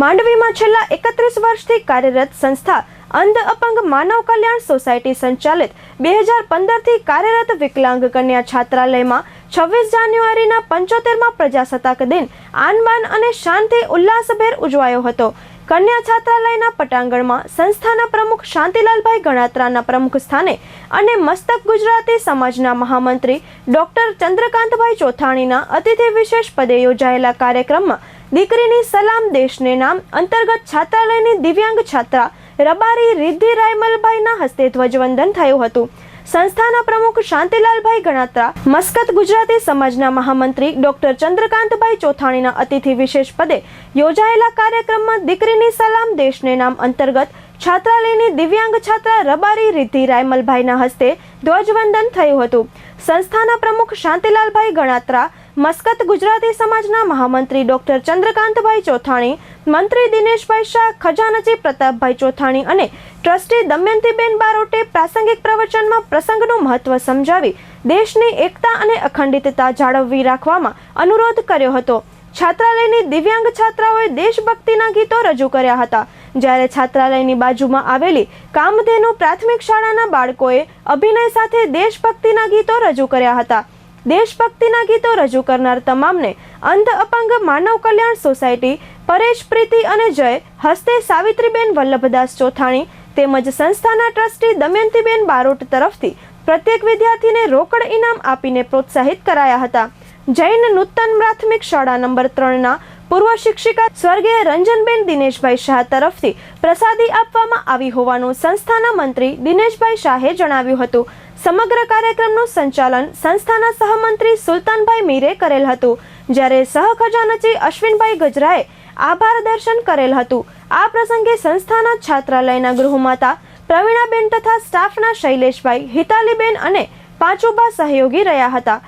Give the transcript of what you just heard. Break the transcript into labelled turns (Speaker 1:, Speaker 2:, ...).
Speaker 1: માંડવીમાં છેલ્લા એકત્રીસ વર્ષથી કાર્યરત સંસ્થા અંધ અપંગ માનવ કલ્યાણ સોસાયટી સંચાલિત બે હજાર પંદરથી કાર્યરત વિકલાંગ કન્યા છાત્રાલયમાં છવ્વીસ જાન્યુઆરીના પંચોતેરમાં પ્રજાસત્તાક દિન આનબાન અને શાંતિ ઉલ્લાસભેર ઉજવાયો હતો. કન્યા છાત્રાલયના પટાંગણમાં સંસ્થાના પ્રમુખ શાંતિલાલભાઈ ગણાત્રાના પ્રમુખ સ્થાને અને મસ્તક ગુજરાતી સમાજના મહામંત્રી ડોક્ટર ચંદ્રકાંતભાઈ ચોથાણીના અતિથિ વિશેષ પદે યોજાયેલા કાર્યક્રમમાં દીકરીની સલામ દેશને નામ અંતર્ગત છાત્રાલયની દિવ્યાંગ છાત્રા રબારી રિદ્ધિ રાયમલભાઈના હસ્તે ધ્વજવંદન થયું હતું. સંસ્થાના પ્રમુખ શાંતિલાલભાઈ ગણાત્રા, મસ્કત ગુજરાતી સમાજના મહામંત્રી ડોક્ટર ચંદ્રકાંતભાઈ ચોથાણીના અતિથિ વિશેષ પદે યોજાયેલા કાર્યક્રમમાં દીકરીની સલામ દેશને નામ અંતર્ગત છાત્રાલયની દિવ્યાંગ છાત્રા રબારી રિદ્ધિ રાયમલભાઈના હસ્તે ધ્વજવંદન થયું હતું. સંસ્થાના પ્રમુખ શાંતિલાલભાઈ ગણાત્રા મસ્કત ગુજરાતી સમાજના મહામંત્રી ડોક્ટર ચંદ્રકાંતભાઈ ચોથાણી, મંત્રી દિનેશભાઈ શાહ, ખજાનચી પ્રતાપભાઈ ચોથાણી અને ટ્રસ્ટી દમયંતીબેન બારોટે પ્રાસંગિક પ્રવચનમાં પ્રસંગનું મહત્વ સમજાવી દેશની એકતા અને અખંડિતતા જાળવવી રાખવામાં અનુરોધ કર્યો હતો. છાત્રાલયની દિવ્યાંગ છાત્રાઓએ દેશભક્તિના ગીતો રજૂ કર્યા હતા. જ્યારે છાત્રાલયની બાજુમાં આવેલી કામધેનુ પ્રાથમિક શાળાના બાળકોએ અભિનય સાથે દેશભક્તિના ગીતો રજૂ કર્યા હતા. દેશભક્તિના ગીતો રજૂ કરનાર તમામને અંધ અપંગ માનવ કલ્યાણ સોસાયટી, પરેશ પ્રીતિ અને જય, હસ્તે સાવિત્રીબેન વલ્લભદાસ ચોથાણી તેમજ સંસ્થાના ટ્રસ્ટી દમયંતીબેન બારોટ તરફથી પ્રત્યેક વિદ્યાર્થીને રોકડ ઇનામ આપીને પ્રોત્સાહિત કરાયા હતા. જૈન નૂતન પ્રાથમિક શાળા નંબર ત્રણના પૂર્વ શિક્ષિકા સ્વર્ગીય રંજનબેન દિનેશભાઈ શાહ તરફથી પ્રસાદી આપવામાં આવી હોવાનું સંસ્થાના મંત્રી દિનેશભાઈ શાહે જણાવ્યું હતું. સમગ્ર કાર્યક્રમનું સંચાલન સંસ્થાના સહમંત્રી સુલતાનભાઈ મીરે કરેલ હતું, જ્યારે સહખજાનચી અશ્વિનભાઈ ગજરાએ આભાર દર્શન કરેલ હતું. આ પ્રસંગે સંસ્થાના છાત્રાલયના ગૃહમાતા પ્રવીણાબેન તથા સ્ટાફના શૈલેષભાઈ, હિતાલીબેન અને પાંચુબા સહયોગી રહ્યા હતા.